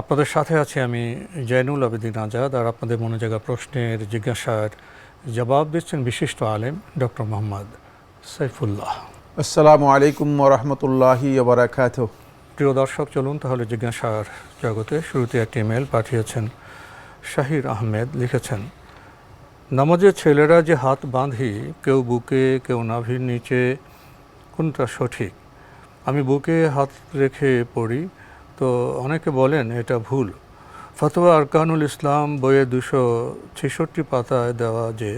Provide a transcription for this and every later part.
আপনাদের সাথে আছি আমি জৈনুল আবেদিন আজাদ আর আপনাদের মনে জায়গা প্রশ্নের জিজ্ঞাসার জবাব দিচ্ছেন বিশিষ্ট আলেম ডক্টর মোহাম্মদ সাইফুল্লাহ। আসসালামু আলাইকুম ওরহমতুল্লাহি ওবরাকাত প্রিয় দর্শক চলুন তাহলে জিজ্ঞাসার জগতে শুরুতে একটি ইমেল পাঠিয়েছেন শাহির আহমেদ লিখেছেন নামাজে ছেলেরা যে হাত বাঁধি কেউ বুকে কেউ নাভির নিচে কোনটা সঠিক? আমি বুকে হাত রেখে পড়ি তো অনেকে বলেন এটা ভুল। ফতোয়া আরকানুল ইসলাম বইয়ে দুশো ছেষট্টি পাতায় দেওয়া যে,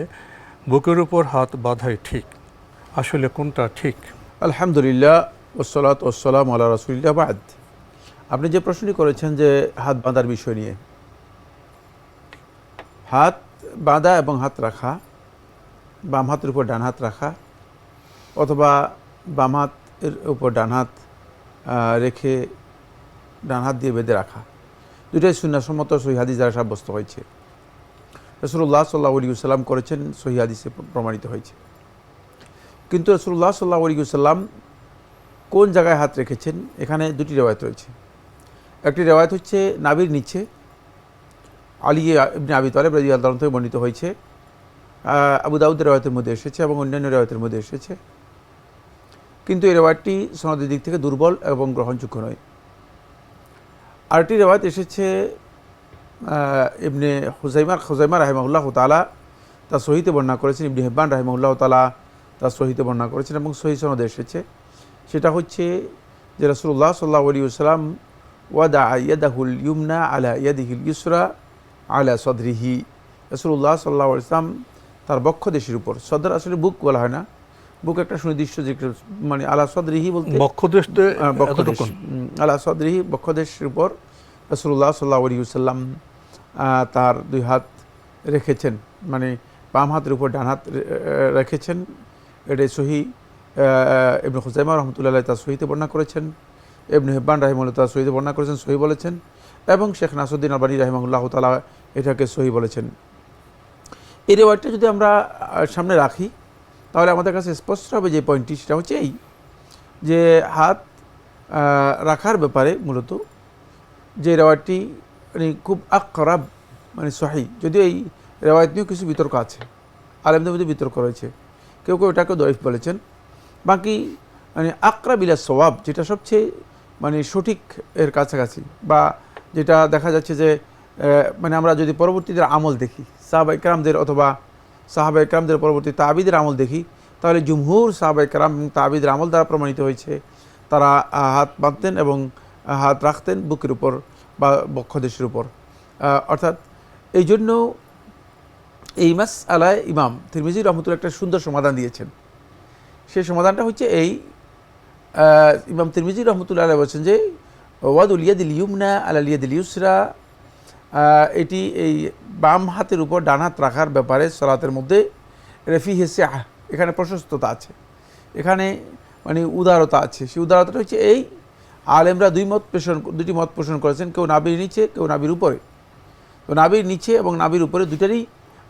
বুকের উপর হাত বাঁধাই ঠিক, আসলে কোনটা ঠিক? আলহামদুলিল্লাহ ওসলাত ওসালাম আল্লাহ রসুলিল্লাহ বাদ। আপনি যে প্রশ্নটি করেছেন যে হাত বাঁধার বিষয় নিয়ে, হাত বাঁধা এবং হাত রাখা, বাম হাতের উপর ডান হাত রাখা, অথবা বাম হাতের উপর ডান হাত রেখে ডান হাত দিয়ে বেঁধে রাখা। দুটাই সুন্নাসম্মত সহি হাদিস দ্বারা সাব্যস্ত হয়েছে। রসুল্লাহ সাল্লাহ আলী সাল্লাম করেছেন, সহি হাদিসে প্রমাণিত হয়েছে। কিন্তু রসুল্লাহ সাল্লাহ আলী সাল্লাম কোন জায়গায় হাত রেখেছেন? এখানে দুটি রেওয়ায়ত রয়েছে। একটি রেওয়ায়ত হচ্ছে নাবির নিচে। আলী ইবনে আবি তালেব রাজি আল্লাহ থেকে বর্ণিত হয়েছে। আবু দাউদের রেওয়ায়তের মধ্যে এসেছে এবং অন্যান্য রেওয়ায়তের মধ্যে এসেছে। কিন্তু এই রেওয়ায়তটি সনদের দিক থেকে দুর্বল এবং গ্রহণযোগ্য নয়। আরেকটি রেওয়ায়ত এসেছে ইবনে হুজাইমার হুজাইমা রাহেমাউল্লাহ তালা তার সহিতে বর্ণনা করেছেন, ইবনে হেব্বান রাহেমাউল্লাহ তালা তার সহিতে বর্ণনা করেছেন এবং সহি সনদে এসেছে। সেটা হচ্ছে যে রসুল্লাহ সাল্লাহ আলী সাল্লাম ওয়াদা ইয়াদাহুল ইউমনা আলা ইয়াদিহিল ইসরা আলা সদরিহি। রসুল্লাহ সাল্লাহ ইসলাম তার বক্ষ দেশের উপর। সদর আসলে বুক বলা হয় না। বুক একটা সুনির্দিষ্ট যে মানে আলা সদরিহি বলতে বক্ষদেশে বক্ষদেশ। এতটুকুন। আলা সদরিহি বক্ষদেশের উপর রসুল্লাহ সাল্লাহ সাল্লাম তার দুই হাত রেখেছেন। মানে বাম হাতের উপর ডান হাত রেখেছেন। এটাই সহি ইবনে হুজাইমা রহমতুল্লাহ তার সহিতে বর্ণনা করেছেন। ইবনে হেব্বান রাহিমুল্লাহ তার সহিতে বর্ণনা করেছেন সহি বলেছেন। এবং শেখ নাসুদ্দিন আলবানী রাহিমাহুল্লাহ তালা এটাকে সহি বলেছেন। এই রেওয়ার্ডটা যদি আমরা সামনে রাখি তাহলে আমাদের কাছে স্পষ্ট হবে যে পয়েন্টটি সেটা হচ্ছে এই, যে হাত রাখার ব্যাপারে মূলত যে রেওয়ায়তটি মানে খুব আকরাব মানে সহি, যদিও এই রেওয়ায়ত নিয়েও কিছু বিতর্ক আছে, আলেমদের মধ্যে বিতর্ক রয়েছে, কেউ কেউ এটাকে দরিফ বলেছেন। বাকি মানে আকরাব ইলা সওয়াব, যেটা সবচেয়ে মানে সঠিক এর কাছাকাছি, বা যেটা দেখা যাচ্ছে যে মানে আমরা যদি পরবর্তীদের আমল দেখি সাহাবা ইকরামদের অথবা সাহাবা ইকরামদের পরবর্তী তাবিদের আমল দেখি, তাহলে জুমহুর সাহাবা ইকরাম এবং তাবিদের আমল দ্বারা প্রমাণিত হয়েছে, তারা হাত বাঁধতেন এবং হাত রাখতেন বুকের উপর বা বক্ষদেশের উপর। অর্থাৎ এই জন্য এই মাস আলায় ইমাম তিরমিজি রহমতুল্লাহ একটা সুন্দর সমাধান দিয়েছেন। সেই সমাধানটা হচ্ছে এই ইমাম তিরমিজি রহমতুল্লাহ বলছেন যে, ওয়াদুল ইয়াদিল ইউমনা আলাল ইয়াদিল ইউসরা এটি এই বাম হাতের উপর ডান হাত রাখার ব্যাপারে সলাতের মধ্যে রেফি হেসে এখানে প্রশস্ততা আছে। এখানে মানে উদারতা আছে। সেই উদারতাটা হচ্ছে এই আলেমরা দুই মত পোষণ, দুটি মত পোষণ করেছেন, কেউ নাবির নিচে, কেউ নাবির উপরে। তো নাবির নিচে এবং নাবির উপরে দুটারই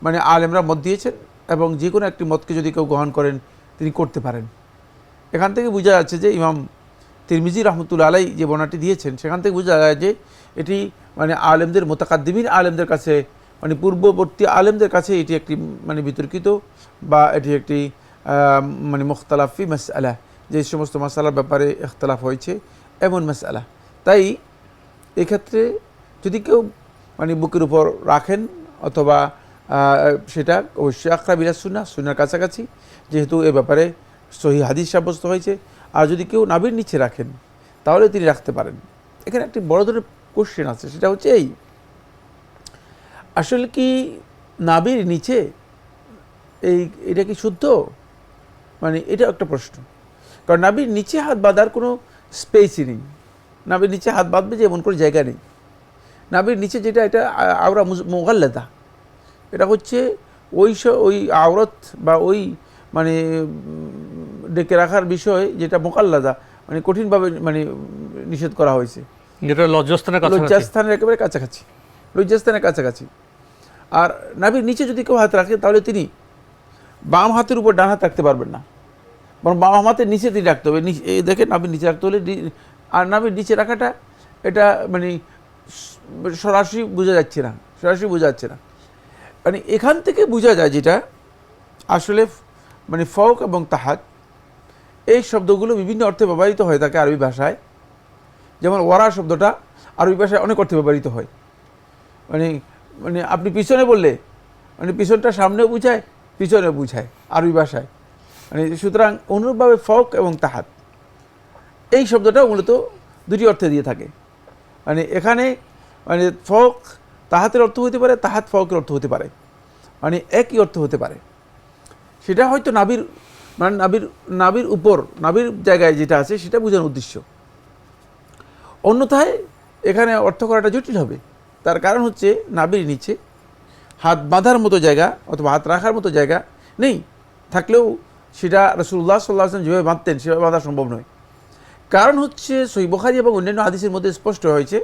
মানে আলেমরা মত দিয়েছেন এবং যে কোনো একটি মতকে যদি কেউ গ্রহণ করেন, তিনি করতে পারেন। এখান থেকে বোঝা যাচ্ছে যে ইমাম তিরমিজি রহমতুল্লা আলাই যে বর্ণাটি দিয়েছেন, সেখান থেকে বোঝা যায় যে এটি মানে আলেমদের, মোতাকাদ্দিমিন আলেমদের কাছে মানে পূর্ববর্তী আলেমদের কাছে এটি একটি মানে বিতর্কিত বা এটি একটি মানে মুখতালাফি মাসআলা, যে সমস্ত মশালার ব্যাপারে ইখতলাফ হয়েছে এমন মাসআলা। তাই এক্ষেত্রে যদি কেউ মানে বুকের উপর রাখেন অথবা সেটা অবশ্যই আখরা বিরাজ সুন্না সুনার কাছাকাছি, যেহেতু এ ব্যাপারে সহি হাদিস সাব্যস্ত হয়েছে। আর যদি কেউ নাবির নিচে রাখেন, তাহলে তিনি রাখতে পারেন। এখানে একটি বড় ধরনের কোশ্চেন আছে, সেটা হচ্ছে এই। আসলে কি নাবির নিচে এই, এটা কি শুদ্ধ? মানে এটা একটা প্রশ্ন। কারণ নাবির নিচে হাত বাঁধার কোনো স্পেসই নেই। নাবির নিচে হাত বাঁধবে যে এমন কোনো জায়গা নেই। নাবির নিচে যেটা, এটা আওরা মোগাল্লাদা। এটা হচ্ছে ওই ওই আওরত বা ওই মানে ডেকে রাখার বিষয় যেটা মোকাল্লাদা মানে কঠিনভাবে মানে নিষেধ করা হয়েছে। যেটা লজ্জাস্থানের লজ্জাস্থানের একেবারে কাছাকাছি। লজ্জাস্থানের কাছাকাছি। আর নাভির নিচে যদি কেউ হাত রাখে, তাহলে তিনি বাম হাতের উপর ডান হাত রাখতে পারবেন না। বরং বাম হাতের নিচে তিনি রাখতে হবে। দেখে নাভির নিচে রাখতে হলে আর নাভির নিচে রাখাটা, এটা মানে সরাসরি বোঝা যাচ্ছে না। সরাসরি বোঝা যাচ্ছে না। মানে এখান থেকে বোঝা যায় যেটা, আসলে মানে ফক এবং তাহাত, এই শব্দগুলো বিভিন্ন অর্থে ব্যবহৃত হয়ে থাকে আরবি ভাষায়। যেমন ওয়ারা শব্দটা আরবি ভাষায় অনেক অর্থে ব্যবহৃত হয়। মানে মানে আপনি পিছনে বললে মানে পিছনটা সামনে বুঝায় পিছনে বুঝায় আরবি ভাষায় মানে সুতরাং অনুরূপভাবে ফক এবং তাহাত। এই শব্দটা মূলত দুটি অর্থে দিয়ে থাকে। মানে এখানে মানে ফক তাহাতের অর্থ হতে পারে, তাহাত ফকের অর্থ হতে পারে। মানে একই অর্থ হতে পারে। সেটা হয়তো নাবির মানে নাবির নাবির উপর নাবির জায়গায় যেটা আছে সেটা বোঝানোর উদ্দেশ্য। অন্যথায় এখানে অর্থ করাটা জটিল হবে। তার কারণ হচ্ছে নাবির নিচে হাত বাঁধার মতো জায়গা অথবা হাত রাখার মতো জায়গা নেই। থাকলেও সেটা রসুল্লাহ সাল্লাহ আসলাম যেভাবে বাঁধতেন, সেভাবে বাঁধা সম্ভব নয়। কারণ হচ্ছে সই বখারি এবং অন্যান্য হাদিসের মধ্যে স্পষ্ট হয়েছে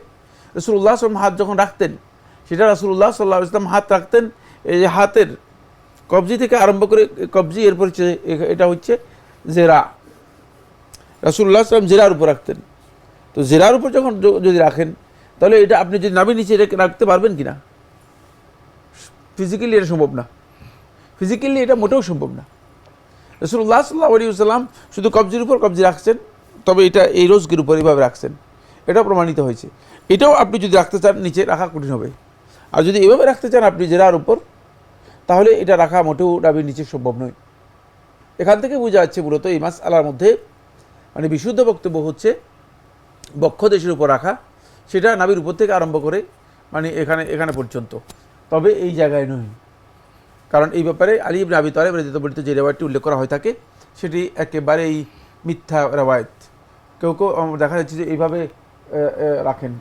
রসুল্লাহ সাল্লাম হাত যখন রাখতেন, সেটা রসুল্লাহ সাল্লাহ ইসলাম হাত রাখতেন, এই যে হাতের কবজি থেকে আরম্ভ করে কবজি, এরপর এটা হচ্ছে জেরা। রাসুল্লাহ সাল্লাম জেরার উপর রাখতেন। তো জেরার উপর যখন যদি রাখেন, তাহলে এটা আপনি যদি নামের নিচে রেখে রাখতে পারবেন কি না ফিজিক্যালি এটা সম্ভব না। ফিজিক্যালি এটা মোটেও সম্ভব না। রসুল্লাহ সাল্লাহ আলী সাল্লাম শুধু কবজির উপর কবজি রাখছেন, তবে এটা এই রোজগির উপর এইভাবে রাখছেন। এটাও প্রমাণিত হয়েছে। এটাও আপনি যদি রাখতে চান, নিচে রাখা কঠিন হবে। আর যদি এভাবে রাখতে চান আপনি জেরার উপর, তাহলে এটা রাখা মোটেও নাবির নিচে সম্ভব নয়। এখান থেকে বোঝা যাচ্ছে মূলত এই মাস আলার মধ্যে মানে বিশুদ্ধ বক্তব্য হচ্ছে বক্ষ দেশের উপর রাখা সেটা নাবির উপর থেকে আরম্ভ করে মানে এখানে এখানে পর্যন্ত। তবে এই জায়গায় নয়। কারণ এই ব্যাপারে আলী ইবনে আবি তালেব রেদিত বর্ণিত যে রেওয়ায়তটি উল্লেখ করা হয়ে থাকে সেটি একেবারেই মিথ্যা রেওয়ায়ত। কেউ কেউ দেখা যাচ্ছে যে এইভাবে রাখেন।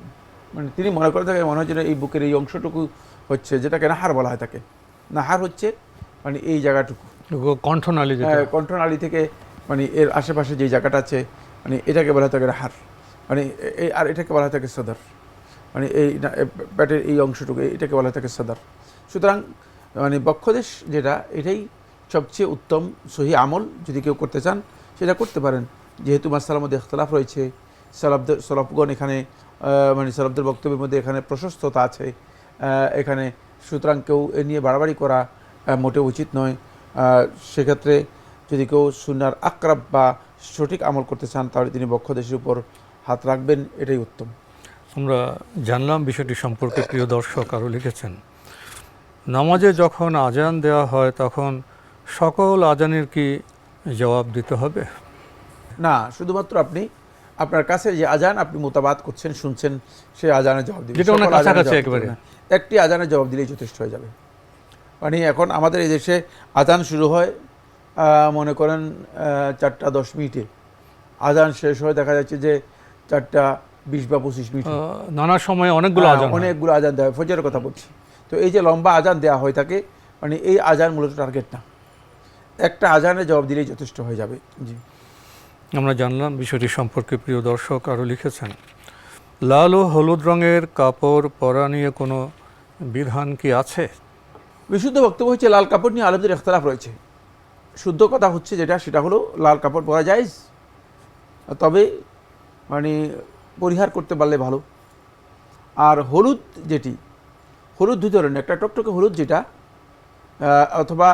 মানে তিনি মনে করে থাকে মনে হচ্ছে যে এই বুকের এই অংশটুকু হচ্ছে যেটাকে নাহার বলা হয় তাকে। নাহার হচ্ছে মানে এই জায়গাটুকু। কণ্ঠনালী হ্যাঁ, কণ্ঠনালী থেকে মানে এর আশেপাশে যে জায়গাটা আছে মানে এটাকে বলা হয় থাকে হার মানে এই আর এটাকে বলা থাকে সদর। মানে এই পেটের এই অংশটুকু, এটাকে বলা থাকে সদর। সুতরাং মানে বক্ষদেশ যেটা, এটাই সবচেয়ে উত্তম সহি আমল যদি কেউ করতে চান, সেটা করতে পারেন। যেহেতু মাসালার মধ্যে ইখতলাফ রয়েছে সলাবদের সলাফগণ এখানে মানে সলাবদের বক্তব্যের মধ্যে এখানে প্রশস্ততা আছে। এখানে সুতরাং কেউ এ নিয়ে বাড়াবাড়ি করা মোটেও উচিত নয়। সেক্ষেত্রে যদি কেউ সুনার আক্রাব বা সঠিক আমল করতে চান, তাহলে তিনি বক্ষদেশের উপর হাত রাখবেন এটাই উত্তম। আমরা জানলাম বিষয়টি সম্পর্কে প্রিয় দর্শক আরও লিখেছেন নামাজে যখন আজান দেওয়া হয় তখন সকল আজানের কি জবাব দিতে হবে? না শুধুমাত্র আপনি আপনার কাছে যে আজান আপনি মোতাবাদ করছেন শুনছেন সে আজানের জবাব দিবেন। যেটা ওনার কাছাকাছি একেবারে। না। একটি আজানের জবাব দিলেই যথেষ্ট হয়ে যাবে। মানে এখন আমাদের এই দেশে আজান শুরু হয় মনে করেন চারটা দশ মিনিটে। আজান শেষ হয়ে দেখা যাচ্ছে যে চারটা বিশ বা পঁচিশ মিনিটে। নানা সময় অনেকগুলো হ্যাঁ, আজান অনেকগুলো আজান দেওয়া হয়। ফজরের কথা বলছি। তো এই যে লম্বা আজান দেওয়া হয়ে থাকে মানে এই আজান মূলত টার্গেট না। একটা আজানের জবাব দিলেই যথেষ্ট হয়ে যাবে। জি। আমরা জানলাম বিষয়টি সম্পর্কে প্রিয় দর্শক আরও লিখেছেন লাল ও হলুদ রঙের কাপড় পরা নিয়ে কোনো বিধান কি আছে? বিশুদ্ধ বক্তব্য হচ্ছে লাল কাপড় নিয়ে আলমদের ইখতলাফ রয়েছে। শুদ্ধ কথা হচ্ছে যেটা সেটা হলো লাল কাপড় পরা যায় তবে মানে পরিহার করতে পারলে ভালো। আর হলুদ যেটি, হলুদ দুই ধরনের, একটা টকটকে হলুদ যেটা অথবা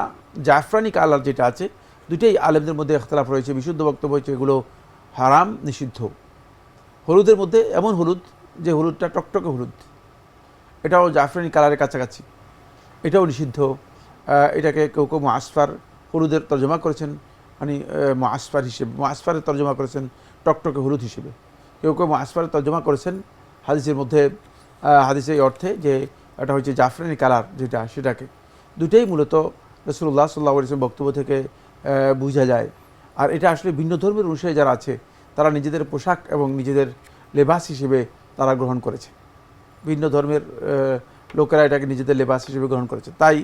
জাফরানি কালার যেটা আছে দুটোই আলেমদের মধ্যে ইখতলাফ রয়েছে, বিশুদ্ধ বক্তব্য হচ্ছে এগুলো হারাম, নিষিদ্ধ। হলুদের মধ্যে এমন হলুদ যে হলুদটা টকটকে হলুদ। এটাও জাফরানি কালারের কাছাকাছি। এটাও নিষিদ্ধ। এটাকে কেউ কেউ মাসফার হলুদের তর্জমা করেছেন মানে মাসফার হিসেবে মাসফারের তর্জমা করেছেন টকটকে হলুদ হিসেবে। কেউ কেউ মাসফারের তর্জমা করেছেন হাদিসের মধ্যে হাদিসের এই অর্থে যে এটা হচ্ছে জাফরানি কালার যেটা, সেটাকে। দুটোই মূলত রসুল্লাহ সাল্লাহ ইসলাম বক্তব্য থেকে বোঝা যায়। আর এটা আসলে ভিন্ন ধর্মের অনুসারে যারা আছে, তারা নিজেদের পোশাক এবং নিজেদের লেবাস হিসেবে তারা গ্রহণ করেছে। ভিন্ন ধর্মের লোকেরা এটাকে নিজেদের লেবাস হিসেবে গ্রহণ করেছে। তাই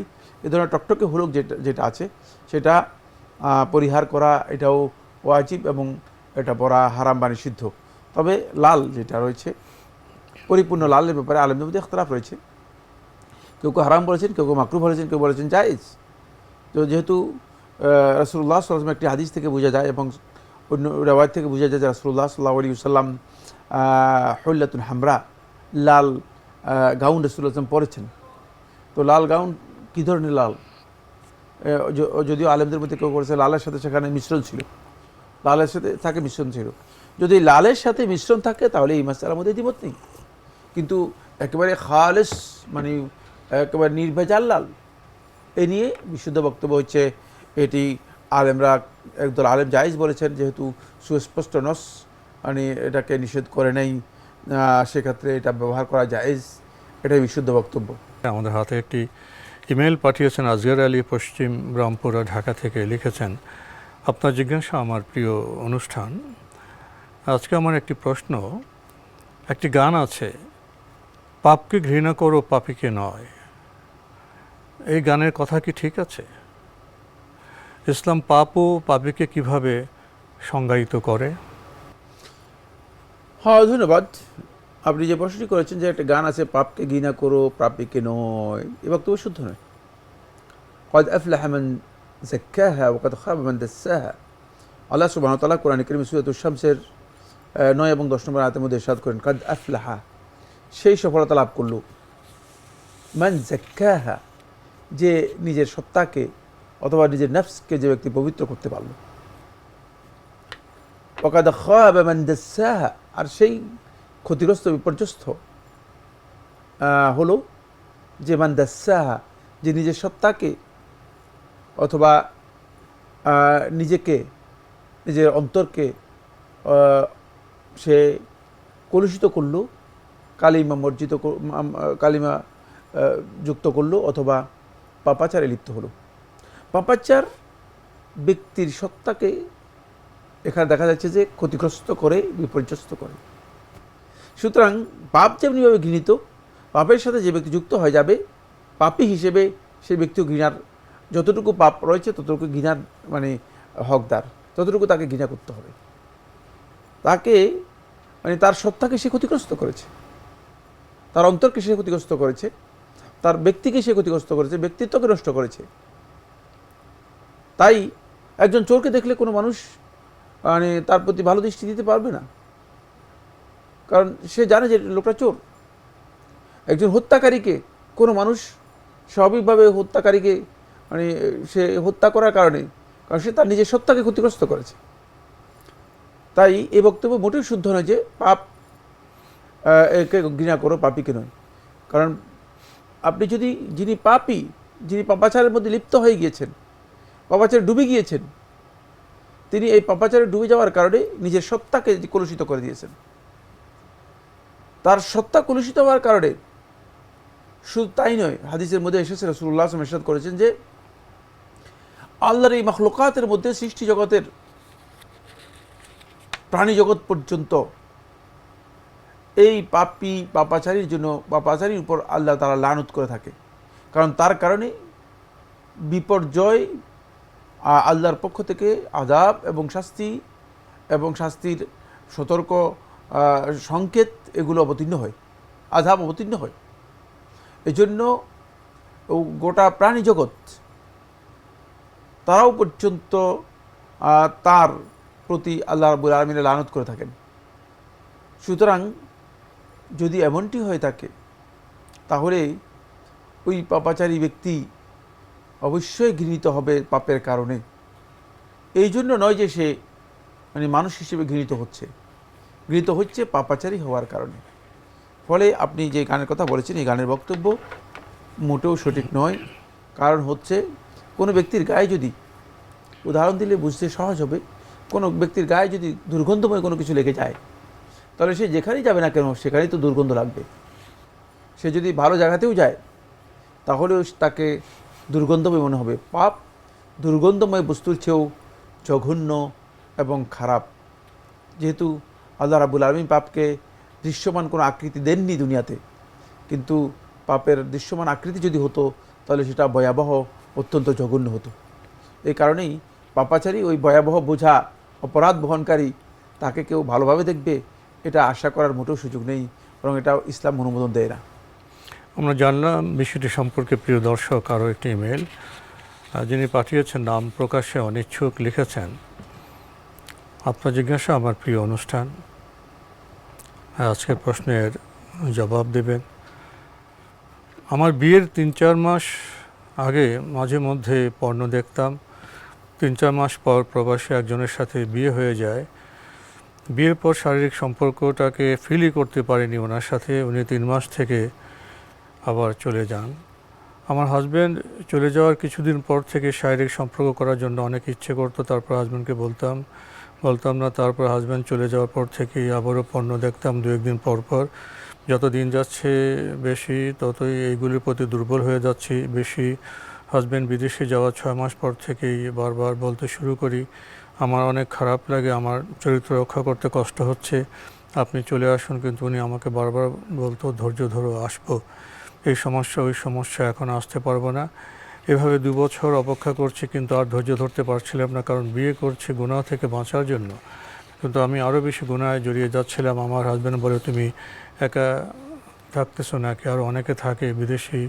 এ ধরনের টকটকে হলুক যেটা যেটা আছে, সেটা পরিহার করা এটাও ওয়াজিব এবং এটা পরা হারাম বা নিষিদ্ধ তবে লাল যেটা রয়েছে, পরিপূর্ণ লালের ব্যাপারে আলমদের মধ্যে ইখতলাফ রয়েছে। কেউ কেউ হারাম বলেছেন, কেউ কেউ মাকরু বলেছেন, কেউ বলেছেন জায়েজ। তো যেহেতু রসুল্লাহ সাল্লাম একটি হাদিস থেকে বোঝা যায় এবং অন্য রেওয়ায় থেকে বোঝা যায় যে রসুল্লাহ সাল্লাহ আলী সাল্লাম হল্লাতুন হামরা, লাল গাউন রসুল্লাহ আসলাম পরেছেন। তো লাল গাউন কী ধরনের লাল? যদিও আলেমদের মধ্যে কেউ করেছে, লালের সাথে সেখানে মিশ্রণ ছিল। লালের সাথে থাকে মিশ্রণ ছিল। যদি লালের সাথে মিশ্রণ থাকে, তাহলে এই মাসালার মধ্যে দ্বিমত নেই। কিন্তু একেবারে খালেস মানে একেবারে নির্ভেজাল লাল এ নিয়ে বিশুদ্ধ বক্তব্য হচ্ছে এটি আলেমরা, একদল আলেম জায়েজ বলেছেন, যেহেতু সুস্পষ্ট নস মানে এটাকে নিষেধ করে নেই সেক্ষেত্রে এটা ব্যবহার করা জায়েজ, এটাই বিশুদ্ধ বক্তব্য। আমাদের হাতে একটি ইমেল পাঠিয়েছেন আজগর আলী পশ্চিম রামপুরা ঢাকা থেকে লিখেছেন আপনার জিজ্ঞাসা আমার প্রিয় অনুষ্ঠান আজকে আমার একটি প্রশ্ন একটি গান আছে পাপকে ঘৃণা করো পাপিকে নয় এই গানের কথা কি ঠিক আছে ইসলাম পাপ ও পাপিকে কিভাবে সংজ্ঞায়িত করে হ্যাঁ ধন্যবাদ আপনি যে প্রশ্নটি করেছেন যে একটা গান আছে পাপকে ঘৃণা করো পাপিকে নয় এ বক্তব্য শুদ্ধ নয় قد أفلح من জাক্কাহা ওকাদ খাব মান্দাসাহা আল্লাহ সুবাহতাল্লাহ কোরআন করিম সুরাতুল শামসের নয় এবং দশ নম্বর আয়তের মধ্যে সাদ করেন, কাদ আফলাহা সেই সফলতা লাভ করল। মান জাক্কাহা যে নিজের সত্তাকে অথবা নিজের নফসকে যে ব্যক্তি পবিত্র করতে পারল। ওকাদ খাব মান্দাসাহা আর সেই ক্ষতিগ্রস্ত, বিপর্যস্ত হলো যে মান্দাসাহা যে নিজের সত্তাকে অথবা নিজেকে, নিজের অন্তরকে সে কলুষিত করল, কালিমা মর্জিত কালিমা যুক্ত করল অথবা পাপাচারে লিপ্ত হলো। পাপাচার ব্যক্তির সত্তাকে এখানে দেখা যাচ্ছে যে ক্ষতিগ্রস্ত করে, বিপর্যস্ত করে। সুতরাং পাপ যেমনিভাবে ঘৃণিত, পাপের সাথে যে ব্যক্তি যুক্ত হয়ে যাবে, পাপী হিসেবে সেই ব্যক্তিও ঘৃণার যতটুকু পাপ রয়েছে, ততটুকু ঘৃণার মানে হকদার, ততটুকু তাকে ঘৃণা করতে হবে। তাকে মানে তার সত্তাকে সে ক্ষতিগ্রস্ত করেছে। তার অন্তরকে সে ক্ষতিগ্রস্ত করেছে। তার ব্যক্তিকে সে ক্ষতিগ্রস্ত করেছে, ব্যক্তিত্বকে নষ্ট করেছে। তাই একজন চোরকে দেখলে কোনো মানুষ মানে তার প্রতি ভালো দৃষ্টি দিতে পারবে না। কারণ সে জানে যে লোকটা চোর। একজন হত্যাকারীকে কোনো মানুষ স্বাভাবিকভাবে হত্যাকারীকে মানে সে হত্যা করার কারণে, কারণ সে তার নিজের সত্তাকে ক্ষতিগ্রস্ত করেছে। তাই এই বক্তব্য মোটেই শুদ্ধ নয় যে পাপ একে ঘৃণা করো, পাপিকে নয়। কারণ আপনি যদি, যিনি পাপি, যিনি পাপাচারের মধ্যে লিপ্ত হয়ে গিয়েছেন, পাপাচারে ডুবে গিয়েছেন, তিনি এই পাপাচারে ডুবে যাওয়ার কারণে নিজের সত্তাকে কলুষিত করে দিয়েছেন। তার সত্তা কলুষিত হওয়ার কারণে, শুধু তাই নয়, হাদিসের মধ্যে এসেছে রসুল্লাহ আসলাম ইরশাদ করেছেন যে আল্লাহর এই মখলুকাতের মধ্যে সৃষ্টি জগতের প্রাণী জগৎ পর্যন্ত এই পাপি পাপাচারীর জন্য পাপাচারীর উপর আল্লাহ তারা লানত করে থাকে। কারণ তার কারণে বিপর্যয় আল্লাহর পক্ষ থেকে আজাব এবং শাস্তি এবং শাস্তির সতর্ক সংকেত এগুলো অবতীর্ণ হয়। আজাব অবতীর্ণ হয়। এজন্য গোটা প্রাণী জগৎ তারাও পর্যন্ত তার প্রতি আল্লাহ রাবুল আলমিনের লানত করে থাকেন। সুতরাং যদি এমনটি হয়ে থাকে, তাহলে ওই পাপাচারী ব্যক্তি অবশ্যই ঘৃণিত হবে পাপের কারণে। এই জন্য নয় যে সে মানে মানুষ হিসেবে ঘৃণিত হচ্ছে। ঘৃণিত হচ্ছে পাপাচারী হওয়ার কারণে। ফলে আপনি যে গানের কথা বলেছেন, এই গানের বক্তব্য মোটেও সঠিক নয়। কারণ হচ্ছে কোনো ব্যক্তির গায়ে যদি উদাহরণ দিলে বুঝতে সহজ হবে, কোনো ব্যক্তির গায়ে যদি দুর্গন্ধময় কোনো কিছু লেগে যায়, তাহলে সে যেখানেই যাবে না কেন, সেখানেই তো দুর্গন্ধ লাগবে। সে যদি ভালো জায়গাতেও যায়, তাহলেও তাকে দুর্গন্ধময় মনে হবে। পাপ দুর্গন্ধময় বস্তুর চেয়েও জঘন্য এবং খারাপ। যেহেতু আল্লাহ রাবুল আলমী পাপকে দৃশ্যমান কোনো আকৃতি দেননি দুনিয়াতে, কিন্তু পাপের দৃশ্যমান আকৃতি যদি হতো, তাহলে সেটা ভয়াবহ অত্যন্ত জঘন্য হতো। এই কারণেই পাপাচারী ওই ভয়াবহ বোঝা অপরাধ বহনকারী তাকে কেউ ভালোভাবে দেখবে এটা আশা করার মোটেও সুযোগ নেই বরং এটা ইসলাম অনুমোদন দেয় না। আমরা জানলাম বিষয়টি সম্পর্কে প্রিয় দর্শক আরও একটি ইমেল। যিনি পাঠিয়েছেন নাম প্রকাশে অনিচ্ছুক লিখেছেন আপনার জিজ্ঞাসা আমার প্রিয় অনুষ্ঠান। হ্যাঁ, আজকের প্রশ্নের জবাব দেবেন। আমার বিয়ের তিন চার মাস আগে মাঝে মধ্যে পর্ণ দেখতাম। তিন চার মাস পর প্রবাসী একজনের সাথে বিয়ে হয়ে যায়। বিয়ের পর শারীরিক সম্পর্কটাকে ফিলই করতে পারিনি ওনার সাথে। উনি তিন মাস থেকে আবার চলে যান। আমার হাজব্যান্ড চলে যাওয়ার কিছুদিন পর থেকে শারীরিক সম্পর্ক করার জন্য অনেক ইচ্ছে করতো, তারপর হাজব্যান্ডকে বলতাম। বলতাম না, তারপর হাজব্যান্ড চলে যাওয়ার পর থেকেই আবারও পণ্য দেখতাম দু একদিন পর পর। যত দিন যাচ্ছে বেশি, ততই এইগুলির প্রতি দুর্বল হয়ে যাচ্ছি। বেশি হাজব্যান্ড বিদেশে যাওয়ার ছয় মাস পর থেকেই বারবার বলতে শুরু করি, আমার অনেক খারাপ লাগে, আমার চরিত্র রক্ষা করতে কষ্ট হচ্ছে, আপনি চলে আসুন। কিন্তু উনি আমাকে বারবার বলতো, ধৈর্য ধরো, আসব। এই সমস্যা, ওই সমস্যা এখন আসতে পারব না। এভাবে দু বছর অপেক্ষা করছি, কিন্তু আর ধৈর্য ধরতে পারছিলাম না, কারণ বিয়ে করছি গুনাহ থেকে বাঁচার জন্য। কিন্তু আমি আরও বেশি গুণায় জড়িয়ে যাচ্ছিলাম। আমার হাজব্যান্ড বলে, তুমি একা থাকতেছো নাকি আরও অনেকে থাকে বিদেশি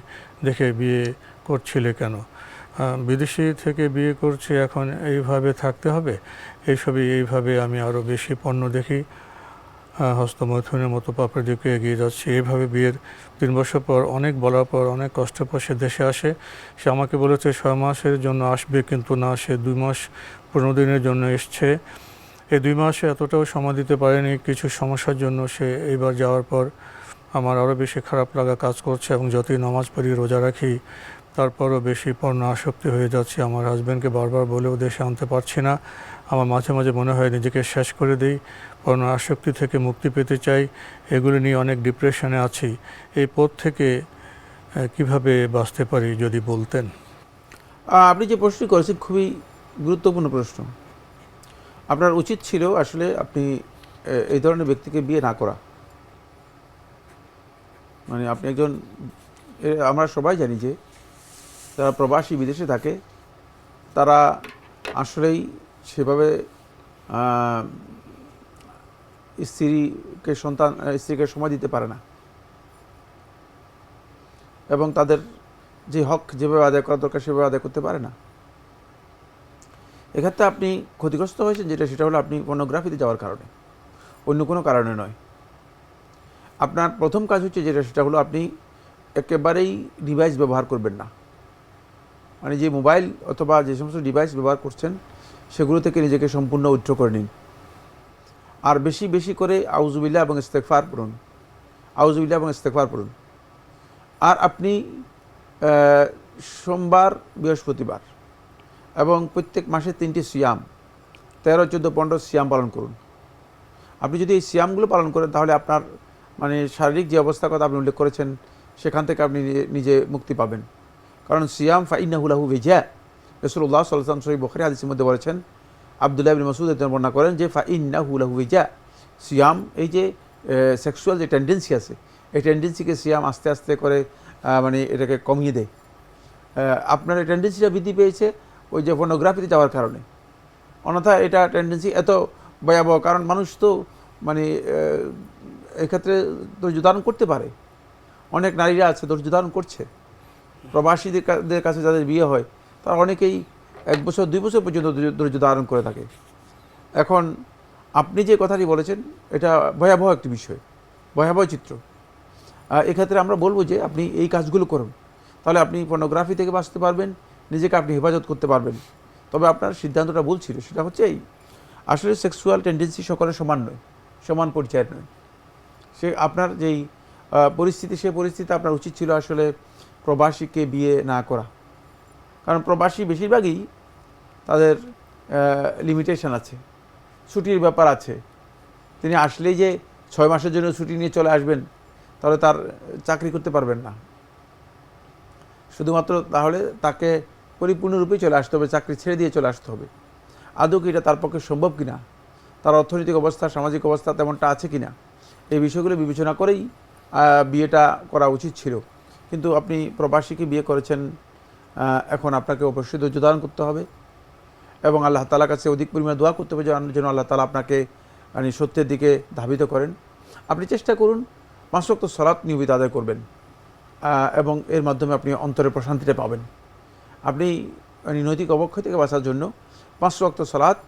দেখে বিয়ে করছিলে কেন? বিদেশি থেকে বিয়ে করছি এখন এইভাবে থাকতে হবে? এইসবই, এইভাবে আমি আরও বেশি পণ্য দেখি। হস্তমৈথুনের মতো পাপের দিকে এগিয়ে যাচ্ছি। এইভাবে বিয়ের তিন বছর পর অনেক বলার পর অনেক কষ্টের পর সে দেশে আসে। সে আমাকে বলেছে, ছয় মাসের জন্য আসবে, কিন্তু না, সে দুই মাস পনেরো দিনের জন্য এসছে। এই দুই মাসে এতটাও সময় দিতে পারেনি, কিছু সমস্যার জন্য সে এইবার যাওয়ার পর আমার আরও বেশি খারাপ লাগা কাজ করছে এবং যতই নামাজ পড়ি, রোজা রাখি, তারপরও বেশি পণ্য আসক্তি হয়ে যাচ্ছে। আমার হাজব্যান্ডকে বারবার বলেও দেশে আনতে পারছি না। আমার মাঝে মাঝে মনে হয়, নিজেকে শেষ করে দিই, পণ্য আসক্তি থেকে মুক্তি পেতে চাই, এগুলি নিয়ে অনেক ডিপ্রেশনে আছি। এই পথ থেকে কীভাবে বাঁচতে পারি যদি বলতেন? আপনি যে প্রশ্নটি করেছেন, খুবই গুরুত্বপূর্ণ প্রশ্ন। আপনার উচিত ছিল আসলে আপনি এই ধরনের ব্যক্তিকে বিয়ে না করা। মানে আপনি একজন আমরা সবাই জানি যে যারা প্রবাসী বিদেশে থাকে, তারা আসলেই সেভাবে স্ত্রীকে সন্তান স্ত্রীকে সময় দিতে পারে না। এবং তাদের যে হক যেভাবে আদায় করা দরকার সেভাবে আদায় করতে পারে না। এক্ষেত্রে আপনি ক্ষতিগ্রস্ত হয়েছেন যেটা, সেটা হলো আপনি পর্নোগ্রাফিতে যাওয়ার কারণে। অন্য কোনো কারণে নয়। আপনার প্রথম কাজ হচ্ছে যেটা, সেটা হলো আপনি একেবারেই ডিভাইস ব্যবহার করবেন না। মানে যে মোবাইল অথবা যে সমস্ত ডিভাইস ব্যবহার করছেন, সেগুলো থেকে নিজেকে সম্পূর্ণ উচ্চ করে নিন। আর বেশি বেশি করে আউজুবিল্লা এবং ইস্তেকফার পড়ুন। আউজুবিল্লা এবং ইস্তেকফার পড়ুন। আর আপনি সোমবার বৃহস্পতিবার এবং প্রত্যেক মাসে তিনটি সিয়াম, তেরো, চোদ্দ, পনেরো সিয়াম পালন করুন। আপনি যদি এই সিয়ামগুলো পালন করেন, তাহলে আপনার মানে শারীরিক যে অবস্থার কথা আপনি উল্লেখ করেছেন, সেখান থেকে আপনি নিজে- মুক্তি পাবেন। কারণ সিয়াম ফাইনাহুলাহু ভিজা রসুল্লাহ সাল্লাম সহি বখরি হাদিসের মধ্যে বলেছেন, আবদুল্লাহ বিন মাসুদ বর্ণনা করেন যে ফাইনাহুলাহু ভিজা সিয়াম, এই যে সেক্সুয়াল যে টেন্ডেন্সি আছে, এই টেন্ডেন্সিকে সিয়াম আস্তে আস্তে করে মানে এটাকে কমিয়ে দেয়। আপনার এই টেন্ডেন্সিটা বৃদ্ধি পেয়েছে ওই যে ফোনোগ্রাফিতে যাওয়ার কারণে। অন্যথা এটা টেন্ডেন্সি এত ভয়াবহ, কারণ মানুষ তো মানে এক্ষেত্রে ধৈর্য ধারণ করতে পারে। অনেক নারীরা আছে, ধৈর্য ধারণ করছে। প্রবাসীদের কাছে যাদের বিয়ে হয়, তারা অনেকেই এক বছর, দুই বছর পর্যন্ত ধৈর্য- ধারণ করে থাকে। এখন আপনি যে কথাটি বলেছেন, এটা ভয়াবহ একটি বিষয়, ভয়াবহ চিত্র। এক্ষেত্রে আমরা বলব যে আপনি এই কাজগুলো করুন। তাহলে আপনি পর্নোগ্রাফি থেকে বাঁচতে পারবেন নিজেকে আপনি হেফাজত করতে পারবেন। তবে আপনার সিদ্ধান্তটা ভুল ছিল, সেটা হচ্ছে এই। আসলে সেক্সুয়াল টেন্ডেন্সি সকলের সমান নয়, সমান পর্যায়ের নয়। সে আপনার যেই পরিস্থিতি সেই পরিস্থিতি আপনার উচিত ছিল আসলে প্রবাসীকে বিয়ে না করা। কারণ প্রবাসী বেশিরভাগই তাদের লিমিটেশন আছে, ছুটির ব্যাপার আছে। তিনি আসলেই যে ছয় মাসের জন্য ছুটি নিয়ে চলে আসবেন, তাহলে তার চাকরি করতে পারবেন না। শুধুমাত্র তাহলে তাকে পরিপূর্ণরূপে চলে আসতে হবে, চাকরি ছেড়ে দিয়ে চলে আসতে হবে। আদৌ কি এটা তার পক্ষে সম্ভব কিনা? তার অর্থনৈতিক অবস্থা, সামাজিক অবস্থা তেমনটা আছে কিনা? এই বিষয়গুলো বিবেচনা করেই বিয়েটা করা উচিত ছিল। কিন্তু আপনি প্রবাসীকে বিয়ে করেছেন এখন আপনাকে অবশ্যই ধৈর্য ধারণ করতে হবে এবং আল্লাহ তালার কাছে অধিক পরিমাণে দোয়া করতে হবে যেন- আল্লাহ তালা আপনাকে মানে সত্যের দিকে ধাবিত করেন। আপনি চেষ্টা করুন পাঁচশক্ত সলাৎ নিয়মিত আদায় করবেন এবং এর মাধ্যমে আপনি অন্তরের প্রশান্তিটা পাবেন। আপনি মানে নৈতিক অবক্ষয় থেকে বাঁচার জন্য পাঁচ রক্ত সলাৎ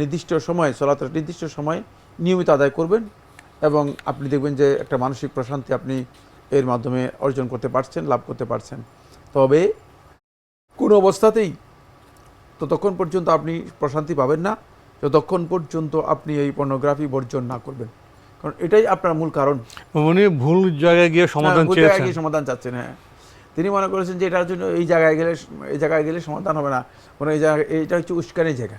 নির্দিষ্ট সময়ে সলাতের নির্দিষ্ট সময়ে নিয়মিত আদায় করবেন এবং আপনি দেখবেন যে একটা মানসিক প্রশান্তি আপনি এর মাধ্যমে অর্জন করতে পারছেন লাভ করতে পারছেন। তবে কোনো অবস্থাতেই ততক্ষণ পর্যন্ত আপনি প্রশান্তি পাবেন না যতক্ষণ পর্যন্ত আপনি এই পর্নোগ্রাফি বর্জন না করবেন। কারণ এটাই আপনার মূল কারণ। উনি ভুল জায়গায় গিয়ে সমাধান হ্যাঁ, ভুল জায়গায় চেয়েছেন গিয়ে সমাধান চাচ্ছেন হ্যাঁ। তিনি মনে করেছেন যে এটার জন্য এই জায়গায় গেলে এই জায়গায় গেলে সমাধান হবে না। বরং এই জায়গায় এটা হচ্ছে উস্কানির জায়গা।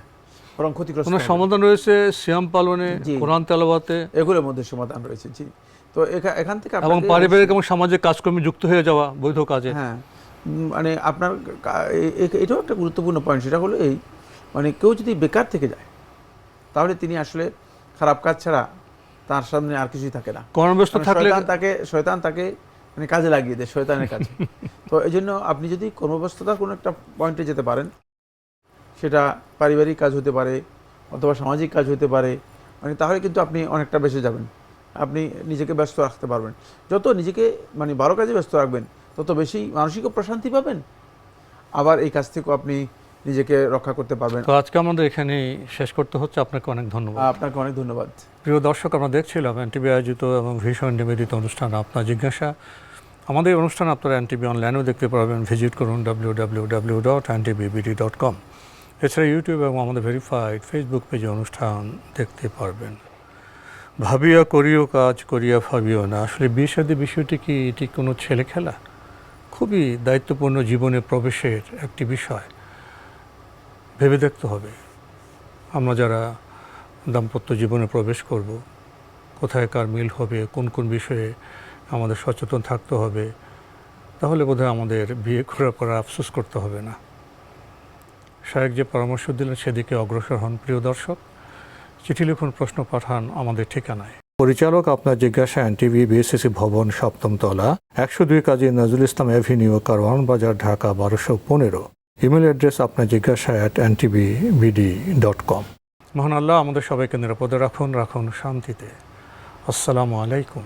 বরং ক্ষতিগ্রস্ত সমাধান রয়েছে সিয়াম পালনে কোরআন তেলাওয়াতে। এগুলোর মধ্যে সমাধান রয়েছে জি। তো এখান থেকে এবং পারিবারিক এবং সামাজিক কাজকর্মে যুক্ত হয়ে যাওয়া বৈধ কাজে। হ্যাঁ। মানে আপনার এটাও একটা গুরুত্বপূর্ণ পয়েন্ট সেটা হলো এই মানে কেউ যদি বেকার থেকে যায় তাহলে তিনি আসলে খারাপ কাজ ছাড়া তার সামনে আর কিছুই থাকে না। কর্মব্যস্ত থাকলে তাকে শয়তান তাকে মানে কাজে লাগিয়ে দেয় শয়তানের কাছে তো এই জন্য আপনি যদি কর্মব্যস্ততার কোনো একটা পয়েন্টে যেতে পারেন সেটা পারিবারিক কাজ হতে পারে অথবা সামাজিক কাজ হতে পারে মানে তাহলে কিন্তু আপনি অনেকটা বেঁচে যাবেন। আপনি নিজেকে ব্যস্ত রাখতে পারবেন। যত নিজেকে মানে বারো কাজে ব্যস্ত রাখবেন তত বেশি মানসিকও প্রশান্তি পাবেন। আবার এই কাজ থেকেও আপনি নিজেকে রক্ষা করতে পারবেন। তো আজকে আমাদের এখানে শেষ করতে হচ্ছে। আপনাকে অনেক ধন্যবাদ। আপনাকে অনেক ধন্যবাদ। প্রিয় দর্শক আমরা দেখছিলাম এনটিভি আয়োজিত এবং ভীষণ নিবেদিত অনুষ্ঠান আপনার জিজ্ঞাসা। আমাদের অনুষ্ঠান আপনারা এনটিভি অনলাইনেও দেখতে পারবেন। ভিজিট করুন W W W dot NTVBD dot com এছাড়া ইউটিউব এবং আমাদের ভেরিফাইড ফেসবুক পেজে অনুষ্ঠান দেখতে পারবেন। ভাবিয়া করিও কাজ, করিয়া ভাবিও না। আসলে বিয়ে বিষয়টি কি এটি কোনো ছেলে খেলা? খুবই দায়িত্বপূর্ণ জীবনে প্রবেশের একটি বিষয়। ভেবে দেখতে হবে। আমরা যারা দাম্পত্য জীবনে প্রবেশ করব, কোথায় কার মিল হবে, কোন কোন বিষয়ে আমাদের সচেতন থাকতে হবে, তাহলে বোধহয় আমাদের বিয়ে করার পর আফসোস করতে হবে না। শায়েক যে পরামর্শ দিলেন সেদিকে অগ্রসর হন প্রিয় দর্শক। চিঠি লিখুন, প্রশ্ন পাঠান আমাদের ঠিকানায়। পরিচালক আপনার জিজ্ঞাসা এনটিভি বিএসএসি ভবন, সপ্তম তলা, একশো দুই কাজী নজরুল ইসলাম অ্যাভিনিউ কারওয়ান বাজার, ঢাকা, বারোশো পনেরো। ইমেল অ্যাড্রেস আপনার জিজ্ঞাসা at NTV BD dot com. মহান আল্লাহ আমাদের সবাইকে নিরাপদে রাখুন রাখুন শান্তিতে। আসসালামু আলাইকুম।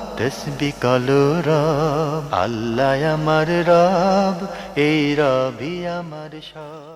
তসবি কলো রব আল্লাহ আমার রব এই রবি আমার সব।